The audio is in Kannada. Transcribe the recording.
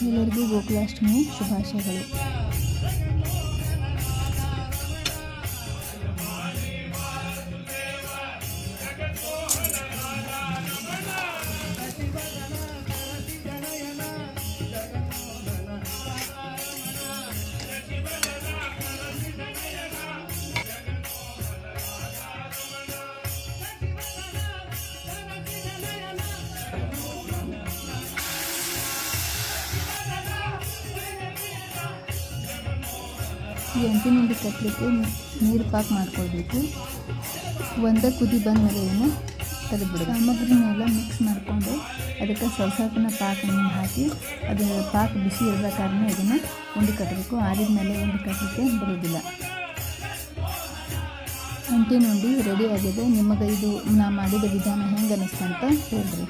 ಎಲ್ಲರಿಗೂ ಗೋಕುಲಾಷ್ಟಮಿ ಶುಭಾಶಯಗಳು ಈ ಅಂಟಿನುಂಡಿ ಕಟ್ಟಲಿಕ್ಕೆ ನೀರು ಪಾಕ್ ಮಾಡ್ಕೊಳ್ಬೇಕು. ಒಂದೇ ಕುದಿ ಬಂದ ಮೇಲೆ ಇದನ್ನು ತೆಗೆದುಬಿಡು ಸಾಮಗ್ರಿನೆಲ್ಲ ಮಿಕ್ಸ್ ಮಾಡಿಕೊಂಡು ಅದಕ್ಕೆ ಸ್ವಲ್ಪ ಸ್ವಲ್ಪನ ಹಾಕಿ ಅದು ಪಾಕ ಬಿಸಿ ಇರಬೇಕಾದ್ರೆ ಇದನ್ನು ಉಂಡೆ ಕಟ್ಟಬೇಕು ಆರಿದ ಮೇಲೆ ಉಂಡೆ ಕಟ್ಟಲಿಕ್ಕೆ ಬರೋದಿಲ್ಲ ಅಂಟಿನುಂಡಿ ರೆಡಿ ಆಗಿದೆ. ನಿಮಗೆ ಇದು ನಾ ಮಾಡಿದ ವಿಧಾನ ಹೆಂಗೆ ಅನ್ನಿಸ್ತು ಅಂತ ಹೇಳ್ರಿ.